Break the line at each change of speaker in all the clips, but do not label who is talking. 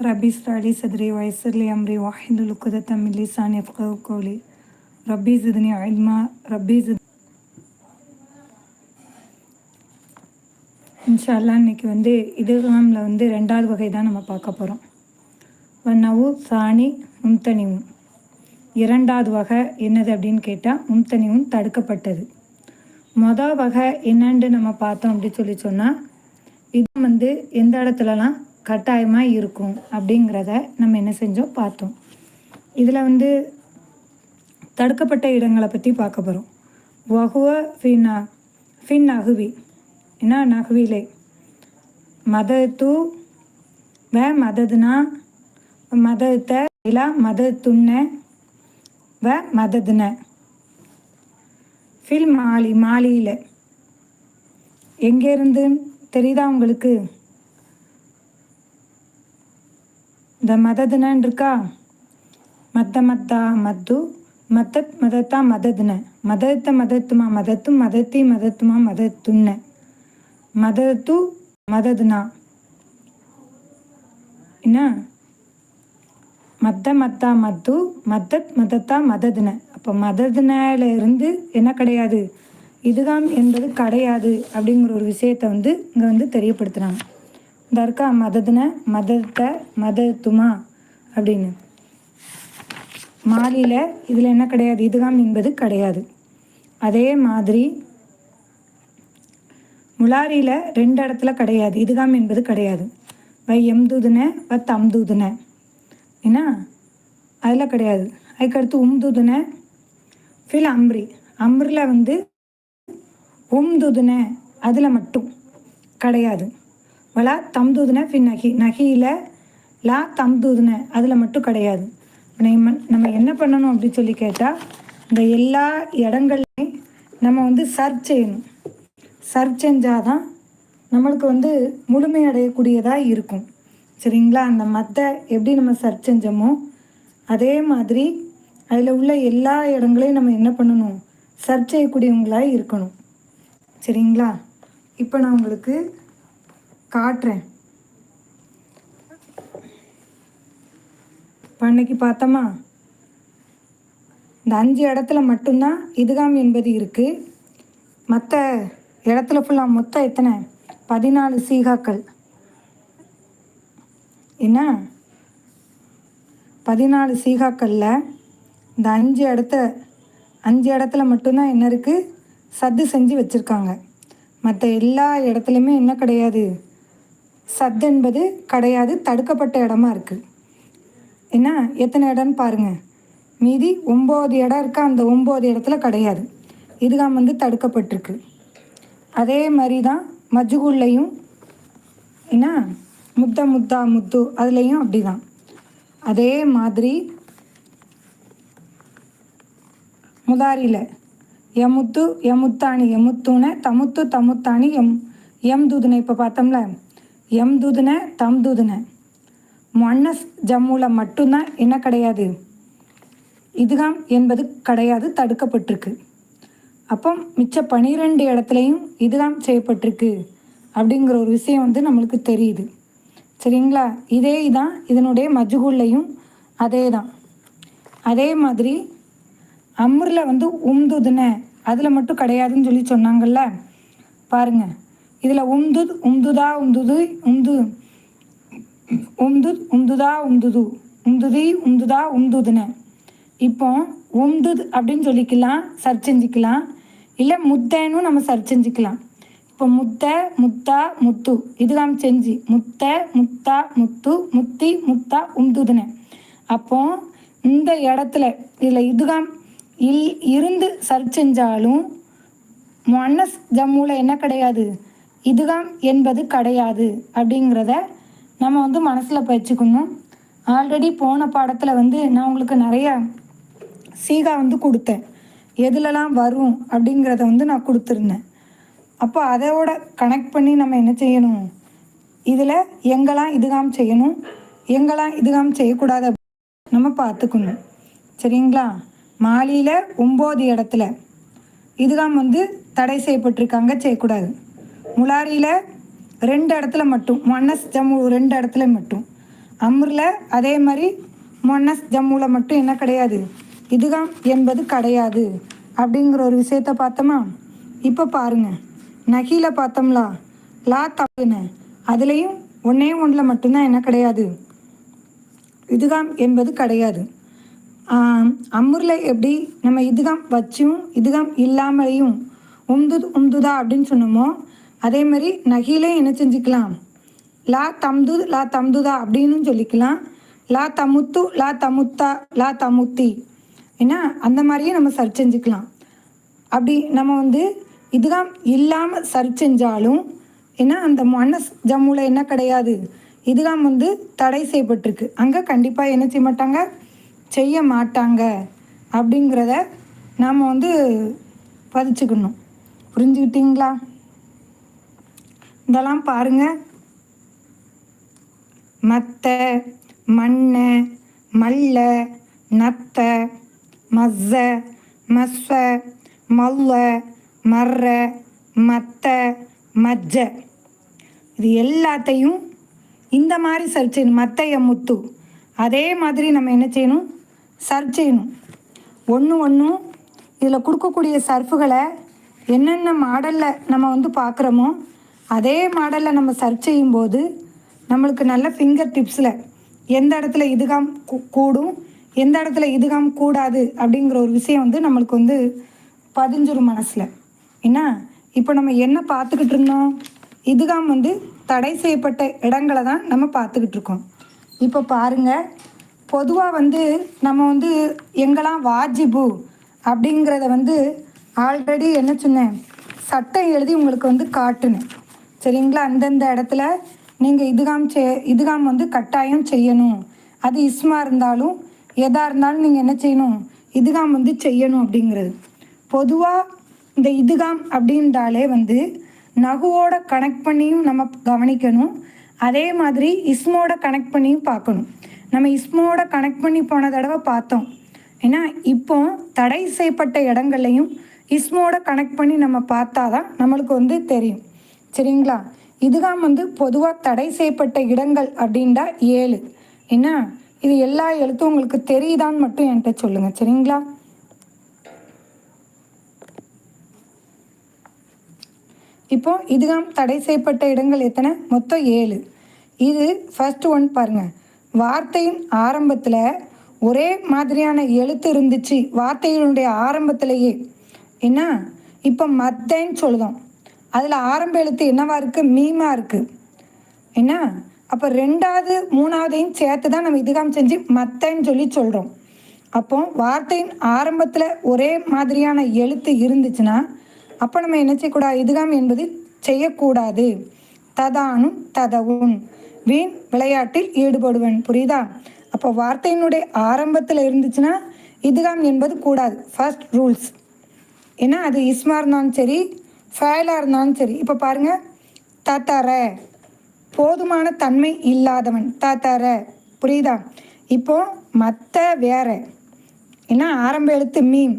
ربي اشرح لي صدري ويسر لي أمري واحلل عقدة من لساني يفقهوا قولي ربي زدني علما ربي زد இன்ஷால்லா இன்னைக்கு வந்து இதுகாமில் வந்து ரெண்டாவது வகை தான் நம்ம பார்க்க போகிறோம் வண்ணவு சாணி மும்தனிவும் இரண்டாவது வகை என்னது அப்படின்னு கேட்டால் மும்தனிவும் தடுக்கப்பட்டது மொதல் வகை என்னன்னு நம்ம பார்த்தோம் அப்படின்னு சொல்லி சொன்னால் இது வந்து எந்த இடத்துலலாம் கட்டாயமாக இருக்கும் அப்படிங்கிறத நம்ம என்ன செஞ்சோம் பார்த்தோம். இதில் வந்து தடுக்கப்பட்ட இடங்களை பற்றி பார்க்க போகிறோம் வகுவ ஃபின்னா ஃபின் நகுவி. என்ன நகுவிலே? மதத்து வ மததுனா மதத்த இலா மதத்துன்ன வ மததுன. ஃபில் மாலி மாலியில். எங்கேருந்து தெரியுதா உங்களுக்கு? இந்த மததுனன் இருக்கா மத்த மத்தா மத்து மத்தத் மதத்தா மததுன. மதத்த மதத்துமா மதத்தும் மதத்தி மதத்துமா மதத்துன்ன. மதத்து மததுனா. என்ன? மத்த மத்தா மத்து மத்தத் மதத்தா மததுன. அப்போ மததுனால இருந்து என்ன கிடையாது? இதுதான் என்பது கிடையாது அப்படிங்கிற ஒரு விஷயத்தை வந்து இங்கே வந்து தெரியப்படுத்துகிறாங்க தர்கா மததுன மதத்தை மதத்துமா அப்படின்னு. மாலியில் இதில் என்ன கிடையாது? இதுகாம் என்பது கிடையாது. அதே மாதிரி முலாரியில் ரெண்டு இடத்துல கிடையாது. இதுகாம் என்பது கிடையாது. வை எம்தூதுன வ தம்தூதுன. என்ன அதில் கிடையாது. அதுக்கடுத்து உம்துதுன ஃபில் அம்ரி. அம்ரில் வந்து உம்துதுன அதில் மட்டும் கிடையாது. வலா தம்தூதுன ஃபின் நகி நகியில் லா தம்தூதுன அதில் மட்டும் கிடையாது. நம்ம நம்ம என்ன பண்ணணும் அப்படின்னு சொல்லி கேட்டால் இந்த எல்லா இடங்கள்லையும் நம்ம வந்து சர்ச் செய்யணும். சர்ச் செஞ்சால் தான் நம்மளுக்கு வந்து முழுமையடையக்கூடியதாக இருக்கும். சரிங்களா? அந்த மற்ற எப்படி நம்ம சர்ச் செஞ்சோமோ அதே மாதிரி அதில் உள்ள எல்லா இடங்களையும் நம்ம என்ன பண்ணணும்? சர்ச் செய்யக்கூடியவங்களாக இருக்கணும். சரிங்களா? இப்போ நான் உங்களுக்கு காட்டுறேன். இப்போ அன்னைக்கு பார்த்தோமா? இந்த அஞ்சு இடத்துல மட்டும்தான் இதுகாம் என்பது இருக்குது மற்ற இடத்துல ஃபுல்லாக மொத்தம் எத்தனை? பதினாலு சீகாக்கள். என்ன? பதினாலு சீகாக்களில் இந்த அஞ்சு இடத்த அஞ்சு இடத்துல மட்டும்தான் என்ன இருக்குது சத்து செஞ்சு வச்சுருக்காங்க. மற்ற எல்லா இடத்துலையுமே என்ன கிடையாது? சத்து என்பது கிடையாது தடுக்கப்பட்ட இடமா இருக்குது என்ன எத்தனை இடம்னு பாருங்கள் மீதி ஒம்பது இடம் இருக்கா அந்த ஒம்பது இடத்துல கிடையாது. இதுதான் வந்து தடுக்கப்பட்டிருக்கு. அதே மாதிரி தான் மஜ்கூல்லையும் என்ன முத்த முத்தா முத்து அதுலேயும் அப்படி தான். அதே மாதிரி முதாரியில் எமுத்து எமுத்தாணி எமுத்துன தமுத்து தமுத்தாணி எம் எம் தூதுனை இப்போ பார்த்தோம்ல எம் தூதுன தம் தூதுன. மொன்னஸ் ஜம்முவில் மட்டும்தான் என்ன கிடையாது. இதுகாம் என்பது கிடையாது தடுக்கப்பட்டிருக்கு. அப்போ மிச்ச பனிரெண்டு இடத்துலையும் இதுதான் செய்யப்பட்டிருக்கு அப்படிங்கிற ஒரு விஷயம் வந்து நம்மளுக்கு தெரியுது. சரிங்களா? இதே தான் இதனுடைய மஜ்கூல்லையும் அதே தான் அதே மாதிரி அம்ரில் வந்து உம்துதுன அதில் மட்டும் கிடையாதுன்னு சொல்லி சொன்னாங்கல்ல? பாருங்கள் இதில் உம்து உம்துதா உம்துது உம்து உம்து உம்துதா உம்துது. உம்துதி உம்துதா உந்துதுன்னு இப்போ உந்துது அப்படின்னு சொல்லிக்கலாம் சர்ச் செஞ்சுக்கலாம் இல்லை முத்தேன்னு நம்ம சர்ச் செஞ்சுக்கலாம் இப்போ முத்த முத்தா முத்து. இதுதான் செஞ்சு. முத்த முத்தா முத்து முத்தி முத்தா உம்துதுன அப்போ இந்த இடத்துல இதில் இதுகாம் இல் இருந்து சர்ச் செஞ்சாலும் மொன்னஸ் ஜம்முவில் என்ன கிடையாது? இதுதான் என்பது கிடையாது அப்படிங்கிறத நம்ம வந்து மனசில் வச்சுக்கணும். ஆல்ரெடி போன பாடத்தில் வந்து நான் உங்களுக்கு நிறைய சீகா வந்து கொடுத்தேன். எதுலலாம் வரும் அப்படிங்கிறத வந்து நான் கொடுத்துருந்தேன். அப்போ அதோட கனெக்ட் பண்ணி நம்ம என்ன செய்யணும்? இதில் எங்கெல்லாம் இதுகாம் செய்யணும்? எங்கெல்லாம் இதுகாம் செய்யக்கூடாது நம்ம பார்த்துக்கணும். சரிங்களா? மாலியில் ஒம்பது இடத்துல இதுகாம் வந்து தடை செய்யப்பட்டிருக்காங்க செய்யக்கூடாது. முலாரியில் ரெண்டு இடத்துல மட்டும் மொன்னஸ் ஜம்மு ரெண்டு இடத்துல மட்டும். அம்ரில் அதே மாதிரி மொன்னஸ் ஜம்முவில் மட்டும் என்ன கிடையாது? இதுகம் என்பது கிடையாது. அப்படிங்கிற ஒரு விஷயத்த பார்த்தோமா? இப்போ பாருங்க. நகில பார்த்தோம்லா? லா தப்புன்னு அதுலேயும் ஒன்றே ஒன்றில் மட்டும்தான் என்ன கிடையாது? இதுகாம் என்பது கிடையாது. அம்முரில் எப்படி நம்ம இதுகாம் வச்சும் இதுகாம் இல்லாமலையும் உம்து உம்துதா அப்படின்னு சொன்னோமோ அதே மாதிரி நகிலே என்ன செஞ்சுக்கலாம்? லா தம்து லா தம்துதா அப்படின்னு சொல்லிக்கலாம். லா தமுத்து லா தமுத்தா லா தமுத்தி. ஏன்னா அந்த மாதிரியே நம்ம சர்ச் செஞ்சுக்கலாம். அப்படி நம்ம வந்து இதுதான் இல்லாமல் சர்ச் செஞ்சாலும் ஏன்னா அந்த மனஸ் ஜம்முவில் என்ன கிடையாது. இதுதான் வந்து தடை செய்யப்பட்டிருக்கு. அங்கே கண்டிப்பாக என்ன செய்ய மாட்டாங்க? செய்ய மாட்டாங்க. அப்படிங்கிறத நாம் வந்து பதிச்சுக்கணும். புரிஞ்சுக்கிட்டீங்களா? இதெல்லாம் பாருங்கள் மத்த மண்ண மல்ல நத்த மஸ்ஸ மஸ்வ மல்ல மர்ற மத்த மஜ்ஜ. இது எல்லாத்தையும் இந்த மாதிரி சர்ச் செய்யணும். மத்தைய முத்து. அதே மாதிரி நம்ம என்ன செய்யணும்? சர்ச் செய்யணும். ஒன்று ஒன்றும் இதில் கொடுக்கக்கூடிய சர்ஃபுகளை என்னென்ன மாடலில் நம்ம வந்து பார்க்குறோமோ அதே மாடலில் நம்ம சர்ச் செய்யும்போது நம்மளுக்கு நல்ல ஃபிங்கர் டிப்ஸில் எந்த இடத்துல இதுகாம் கூடும் எந்த இடத்துல இதுகாம் கூடாது அப்படிங்கிற ஒரு விஷயம் வந்து நம்மளுக்கு வந்து பதிஞ்சிரும் மனசில். என்ன இப்போ நம்ம என்ன பார்த்துக்கிட்டு இருந்தோம்? இதுகாம் வந்து தடை செய்யப்பட்ட இடங்களை தான் நம்ம பார்த்துக்கிட்டு இருக்கோம். இப்போ பாருங்கள் பொதுவாக வந்து நம்ம வந்து எங்கெல்லாம் வாஜிபு அப்படிங்கிறத வந்து ஆல்ரெடி என்ன சொன்னேன்? சட்டம் எழுதி உங்களுக்கு வந்து காட்டுனேன். சரிங்களா? அந்தந்த இடத்துல நீங்கள் இதுகாம் செ இதுகாம் வந்து கட்டாயம் செய்யணும். அது இஸ்மா இருந்தாலும் எதாக இருந்தாலும் நீங்கள் என்ன செய்யணும்? இதுகாம் வந்து செய்யணும் அப்படிங்கிறது. பொதுவாக இந்த இதுகாம் அப்படின்றாலே வந்து நகுவோட கனெக்ட் பண்ணியும் நம்ம கவனிக்கணும். அதே மாதிரி இஸ்மோட கனெக்ட் பண்ணியும் பார்க்கணும். நம்ம இஸ்மோட கனெக்ட் பண்ணி போன தடவை பார்த்தோம். ஏன்னா இப்போ தடை செய்யப்பட்ட இடங்கள்லையும் இஸ்மோட கனெக்ட் பண்ணி நம்ம பார்த்தா தான் நம்மளுக்கு வந்து தெரியும். சரிங்களா? இதுதான் வந்து பொதுவாக தடை செய்யப்பட்ட இடங்கள் அப்படின்டா ஏழு. என்ன? இது எல்லா எழுத்தும் உங்களுக்கு தெரியுதான்னு மட்டும் என்கிட்ட சொல்லுங்கள் சரிங்களா? இப்போ இதுதான் தடை செய்யப்பட்ட இடங்கள் எத்தனை? மொத்தம் ஏழு. இது ஃபர்ஸ்ட் ஒன் பாருங்க. வார்த்தையின் ஆரம்பத்தில் ஒரே மாதிரியான எழுத்து இருந்துச்சு. வார்த்தைகளுடைய ஆரம்பத்திலேயே. என்ன? இப்போ மத்தேன்னு சொல்லுதோம். அதில் ஆரம்ப எழுத்து என்னவா இருக்குது மீமாக இருக்குது என்ன? அப்போ ரெண்டாவது மூணாவதையும் சேர்த்து தான் நம்ம இதுகாம் செஞ்சு மத்தன்னு சொல்லி சொல்கிறோம் அப்போ வார்த்தையின் ஆரம்பத்தில் ஒரே மாதிரியான எழுத்து இருந்துச்சுன்னா அப்போ நம்ம என்ன செய்யக்கூடாது இதுகாம் என்பது செய்யக்கூடாது. ததானும் ததவும் வீண் விளையாட்டில் ஈடுபடுவன். புரியுதா? அப்போ வார்த்தையினுடைய ஆரம்பத்தில் இருந்துச்சுன்னா இதுகாம் என்பது கூடாது. ஃபர்ஸ்ட் ரூல்ஸ் ஏன்னா அது இஸ்மா இருந்தாலும் சரி ஃபேலாக இருந்தாலும் சரி. இப்போ பாருங்கள் தத்தர. போதுமான தன்மை இல்லாதவன். தத்தர. புரியுதா? இப்போ மற்ற வேற. ஏன்னா ஆரம்ப எழுத்து மீன்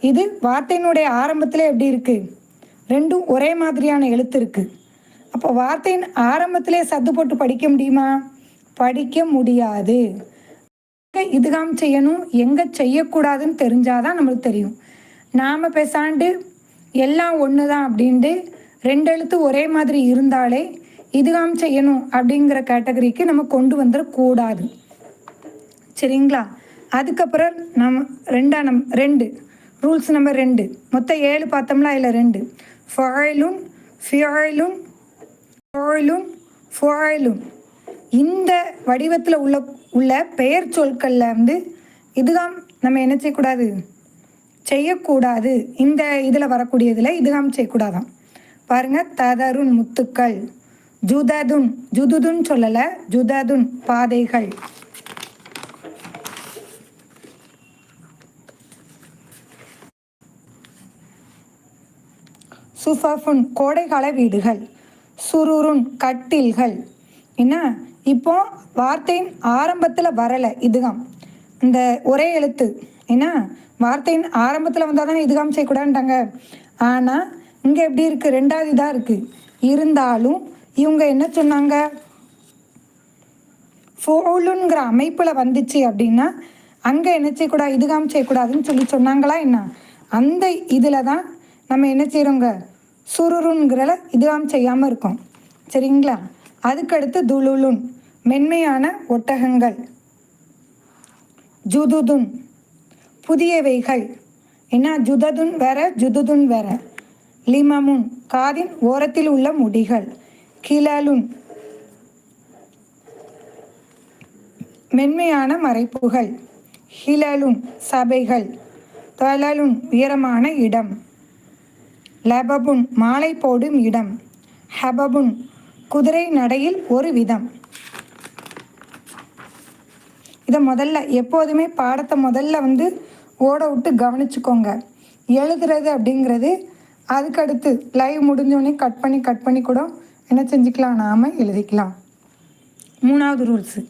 இது வார்த்தையினுடைய ஆரம்பத்தில் எப்படி இருக்குது ரெண்டும் ஒரே மாதிரியான எழுத்து இருக்குது அப்போ வார்த்தையின் ஆரம்பத்திலே சத்து போட்டு படிக்க முடியுமா? படிக்க முடியாது. இதுகாம் செய்யணும்? எங்கே செய்யக்கூடாதுன்னு தெரிஞ்சாதான் நம்மளுக்கு தெரியும். நாம் பேசாண்டு எல்லாம் ஒன்று தான் அப்படின்ட்டு ரெண்டு எழுத்து ஒரே மாதிரி இருந்தாலே இதுகாம் செய்யணும் அப்படிங்கிற கேட்டகரிக்கு நம்ம கொண்டு வந்துடக்கூடாது சரிங்களா? அதுக்கப்புறம் நம்ம ரெண்டா நம் ரெண்டு. ரூல்ஸ் நம்பர் ரெண்டு. மொத்தம் ஏழு பார்த்தோம்னா அதில் ரெண்டு. ஃபாயிலும் ஃபியாயிலும் ஃபாயிலும் ஃபாயிலும். இந்த வடிவத்தில் உள்ள உள்ள பெயர் சொற்களில் வந்து இதுதான் நம்ம என்ன செய்யக்கூடாது? செய்யக்கூடாது. இந்த இதில் வரக்கூடியதில் இதுகாம் செய்யக்கூடாதான் பாருங்க ததருன் முத்துக்கள். ஜுததுன் ஜுதுதுன் சொல்லலை ஜுததுன் பாதைகள். சுஃபஃபுன் கோடைகால வீடுகள். சுருருன் கட்டில்கள். என்ன? இப்போ வார்த்தையின் ஆரம்பத்தில் வரலை இதுதான் இந்த ஒரே எழுத்து. என்ன? வார்த்தையின் ஆரம்பத்தில் வந்தால் தானே இதுகாம் செய்யக்கூடாதுட்டாங்க ஆனால் இங்கே எப்படி இருக்குது ரெண்டாவது இதாக இருக்குது இருந்தாலும் இவங்க என்ன சொன்னாங்க? ஃபோலுங்கிற அமைப்பில் வந்துச்சு அப்படின்னா அங்கே என்ன செய்யக்கூடாது இதுகாம் செய்யக்கூடாதுன்னு சொல்லி சொன்னாங்களா என்ன? அந்த இதில் தான் நம்ம என்ன செய்கிறோங்க சுருருங்கிற இதுகாம் செய்யாமல் இருக்கோம். சரிங்களா? அதுக்கடுத்து துளுலுன் மென்மையான ஒட்டகங்கள். ஜுதுதுன் புதியவைகள். என்ன? ஜுததுன் வேற ஜுதுதுன் வேற லிமமுன் காதின் ஓரத்தில் உள்ள முடிகள். கிளலுன் மென்மையான மறைப்புகள். ஹிலலுன் சபைகள். தலலுன் உயரமான இடம். லபபுன் மாலை போடும் இடம். ஹபபுன் குதிரை நடையில் ஒரு விதம். இதை முதல்ல எப்போதுமே பாடத்தை முதல்ல வந்து ஓட விட்டு கவனிச்சுக்கோங்க. எழுதுறது அப்படிங்கிறது அதுக்கடுத்து லைவ் முடிஞ்சோடனே கட் பண்ணி கட் பண்ணி கூட என்ன செஞ்சுக்கலாம்? நாம் எழுதிக்கலாம். மூணாவது ரூல்ஸு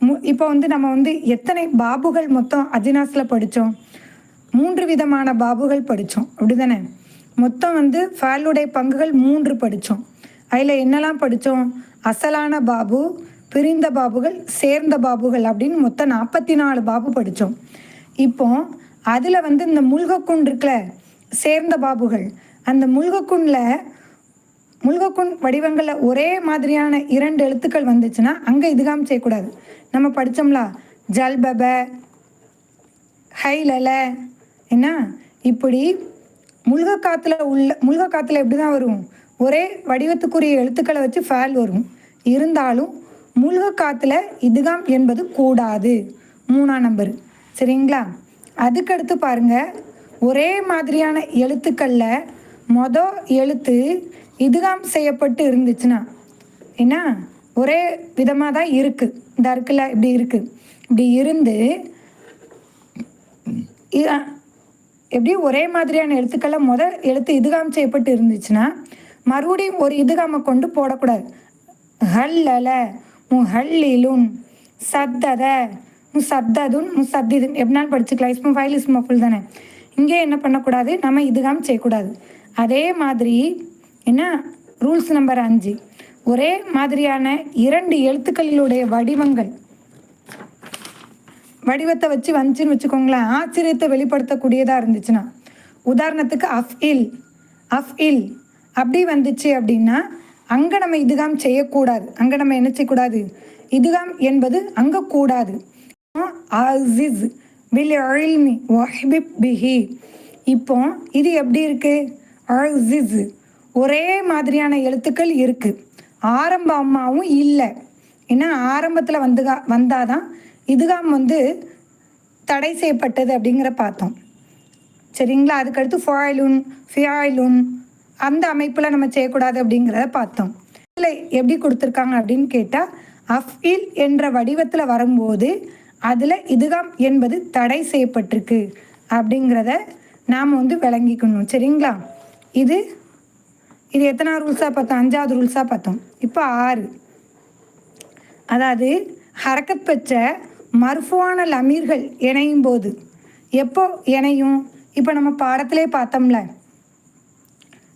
மு இப்போ வந்து நம்ம வந்து எத்தனை பாபுகள் மொத்தம் அஜினாஸில் படித்தோம் மூன்று விதமான பாபுகள் படித்தோம் அப்படி தானே மொத்தம் வந்து ஃபேலுடைய பங்குகள் மூன்று படித்தோம் அதில் என்னெல்லாம் படித்தோம் அசலான பாபு பிரிந்த பாபுகள் சேர்ந்த பாபுகள் அப்படின்னு மொத்தம் நாற்பத்தி நாலு பாபு படித்தோம் இப்போ அதில் வந்து இந்த முல்கக்குண் இருக்குல்ல சேர்ந்த பாபுகள் அந்த முல்கக்குண்டில் முல்கக்குண் வடிவங்களில் ஒரே மாதிரியான இரண்டு எழுத்துக்கள் வந்துச்சுன்னா அங்கே இதுகாம் செய்யக்கூடாது நம்ம படித்தோம்லா ஜல்பப ஹைலல என்ன? இப்படி முழுக காத்துல உள்ள முழுக காத்துல எப்படி தான் வரும்? ஒரே வடிவத்துக்குரிய எழுத்துக்களை வச்சு ஃபேல் வரும். இருந்தாலும் முழுக காத்துல இதுகாம் என்பது கூடாது. மூணாம் நம்பர். சரிங்களா? அதுக்கடுத்து பாருங்க. ஒரே மாதிரியான எழுத்துக்களில் மொதல் எழுத்து இதுகாம் செய்யப்பட்டு இருந்துச்சுன்னா என்ன? ஒரே விதமாக தான் இருக்குது இந்த இருக்குல்ல இப்படி இருக்குது இப்படி இருந்து எப்படி ஒரே மாதிரியான எழுத்துக்களை முதல் எழுத்து இதுகாம் செய்யப்பட்டு இருந்துச்சுன்னா மறுபடியும் ஒரு இதுகாமை கொண்டு போடக்கூடாது. ஹல்லல முஹல்லிலுன் சத்தத முசத்ததுன் முசத்திதுன். எப்படினாலும் படிச்சுக்கலாம் இஸ்மு ஃபைல் இஸ்மு ஃபுல் தானே. இங்கே என்ன பண்ணக்கூடாது? நம்ம இதுகாம் செய்யக்கூடாது. அதே மாதிரி என்ன? ரூல்ஸ் நம்பர் அஞ்சு. ஒரே மாதிரியான இரண்டு எழுத்துக்களிலுடைய வடிவங்கள். வடிவத்தை வச்சு வந்துச்சுன்னு வச்சுக்கோங்களேன். ஆச்சரியத்தை வெளிப்படுத்தக்கூடியதாக இருந்துச்சுன்னா. உதாரணத்துக்கு அஃப் இல் அஃப் இல் அப்படி வந்துச்சு அப்படின்னா அங்கே நம்ம இதுகாம் செய்யக்கூடாது. அங்கே நம்ம என்ன செய்யக்கூடாது? இதுகாம் என்பது அங்கே கூடாது. அசிஸ் வில் அழில்மி வஹிபிப் பிஹி இப்போ இது எப்படி இருக்கு அசிஸ் ஒரே மாதிரியான எழுத்துக்கள் இருக்கு ஆரம்ப அம்மாவும் இல்லை ஏன்னா ஆரம்பத்தில் வந்து வந்தாதான் இதுகாம் வந்து தடை செய்யப்பட்டது அப்படிங்கிற பார்த்தோம் சரிங்களா அதுக்கடுத்து ஃபாயிலுன் ஃபியாயிலுன் அந்த அமைப்பில் நம்ம செய்யக்கூடாது அப்படிங்கிறத பார்த்தோம் இல்லை எப்படி கொடுத்துருக்காங்க அப்படின்னு கேட்டால் அஃபில் என்ற வடிவத்தில் வரும்போது அதில் இதுகாம் என்பது தடை செய்யப்பட்டிருக்கு அப்படிங்கிறத நாம் வந்து விளங்கிக்கணும். சரிங்களா? இது இது எத்தனை ரூல்ஸாக பார்த்தோம்? அஞ்சாவது ரூல்ஸாக பார்த்தோம். இப்போ ஆறு. அதாவது ஹரக்கத் பெற்ற மர்ஃபுவான லமீர்கள் இணையும் போது எப்போ இணையும்? இப்போ நம்ம பாடத்திலே பார்த்தோம்ல.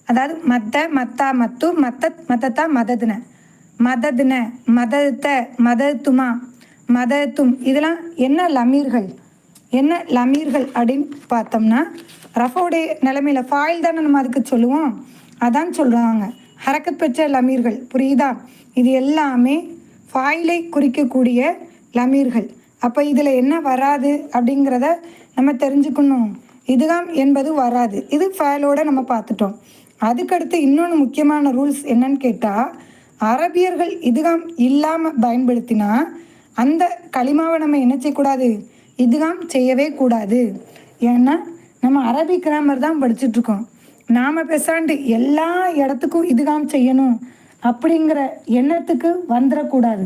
அதாவது மத்த மத்தா மத்து மத்த மத்தத்தா மததுன. மததுன மதத்த மதத்துமா மதத்தும் இதெல்லாம் என்ன லமீர்கள்? என்ன லமீர்கள் அப்படின்னு பார்த்தோம்னா ரஃபோடைய நிலைமையில் ஃபாயில் தானே நம்ம அதுக்கு சொல்லுவோம். அதான் சொல்கிறாங்க ஹரக்கத் பெற்ற லமீர்கள் புரியுதா? இது எல்லாமே ஃபாயிலை குறிக்கக்கூடிய லமீர்கள். அப்போ இதில் என்ன வராது அப்படிங்கிறத நம்ம தெரிஞ்சுக்கணும். இதுதான் என்பது வராது. இது ஃபயலோட நம்ம பார்த்துட்டோம். அதுக்கடுத்து இன்னொன்று முக்கியமான ரூல்ஸ் என்னன்னு கேட்டால் அரபியர்கள் இதுகாம் இல்லாமல் பயன்படுத்தினா அந்த களிமாவை நம்ம என்ன செய்யக்கூடாது? இதுகாம் செய்யவே கூடாது. ஏன்னா நம்ம அரபி கிராமர் தான் படிச்சுட்டு இருக்கோம் நாம் பேசாண்டு எல்லா இடத்துக்கும் இதுகாம் செய்யணும் அப்படிங்கிற எண்ணத்துக்கு வந்துடக்கூடாது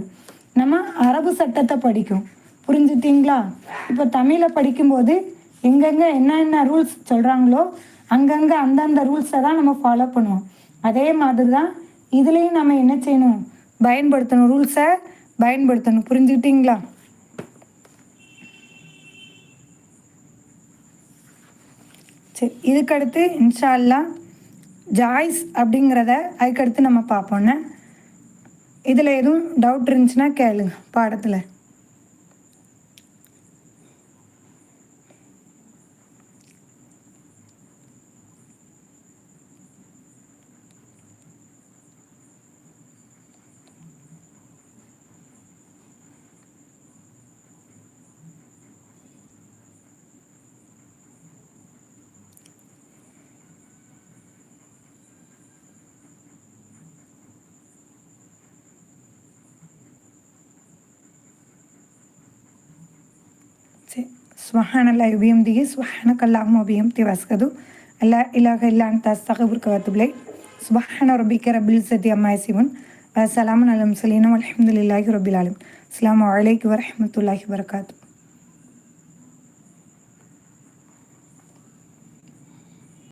நம்ம அரபு சட்டத்தை படிக்கும். புரிஞ்சுட்டீங்களா? இப்போ தமிழை படிக்கும்போது எங்கெங்கே என்னென்ன ரூல்ஸ் சொல்கிறாங்களோ அங்கங்கே அந்தந்த ரூல்ஸை தான் நம்ம ஃபாலோ பண்ணுவோம். அதே மாதிரி தான் இதுலேயும் நம்ம என்ன செய்யணும்? பயன்படுத்தணும் ரூல்ஸை பயன்படுத்தணும். புரிஞ்சுக்கிட்டீங்களா? சரி இதுக்கடுத்து இன்ஷால்லா ஜாய்ஸ் அப்படிங்கிறத அதுக்கடுத்து நம்ம பார்ப்போண்ணே இதில் எதுவும் டவுட் இருந்துச்சுன்னா கேளுங்க பாடத்தில். ಸುಹಾನಲ್ಲ ಅಭಿಯಮ್ದಿಗೆ ಸುಹಾನಕಲ್ಲಾಹು ಅಭಿಯಮ್ತಿ ವಸ್ಕದು ಅಲ್ಲ ಇಲಾಗ ಇಲ್ಲ ಅಂತ ಅಸ್ತಗಬುರ್ಕ ವತ್ತುಬ್ಲೈ ಸುಬಹಾನ ರಬ್ಬಿಕ ರಬ್ಬಿಲ್ ಸತಿ ಅಮ್ಮಾಯ ಸಿವನ್ ಸಲಾಮನ್ ಅಲಂ ಸಲೀನ ಅಲಹಮ್ದುಲ್ಲಾಹಿ ರಬ್ಬಿಲ್ ಅಲಂ ಅಸ್ಲಾಮ್ ವಲೈಕ್ ವರಹಮತುಲ್ಲಾಹಿ ಬರಕಾತು